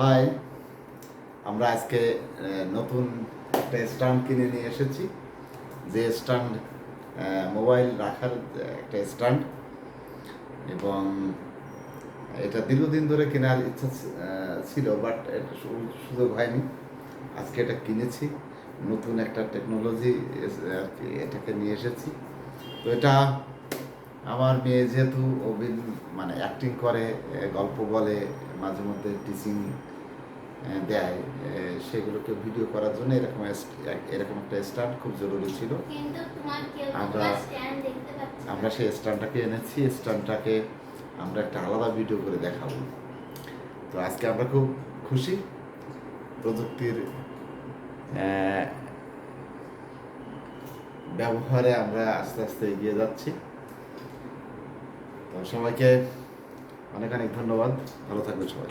High আমরা আজকে নতুন একটা স্ট্যান্ড কিনে নিয়ে এসেছি। যে স্ট্যান্ড মোবাইল রাখার একটা স্ট্যান্ড এবং এটা দীর্ঘদিন ধরে কেনার ইচ্ছা ছিল, বাট এটা সুযোগ হয়নি। আজকে এটা কিনেছি। নতুন একটা টেকনোলজি আর কি এটাকে নিয়ে এসেছি। তো এটা আমার মেয়ে যেহেতু অভিন- মানে অ্যাক্টিং করে গল্প বলে মাঝে মধ্যে টিচিং দেয় সেগুলোকে ভিডিও করার জন্য এরকম এরকম একটা স্ট্যান্ড খুব জরুরি ছিল। আমরা-। আমরা সেই স্ট্যান্ডটাকে এনেছি স্ট্যান্ডটাকে আমরা একটা আলাদা ভিডিও করে দেখাবো। তো আজকে আমরা খুব খুশি প্রযুক্তির ব্যবহারে আমরা আস্তে আস্তে এগিয়ে যাচ্ছি। সবাইকে অনেক অনেক ধন্যবাদ। ভালো থাকবে সবাই।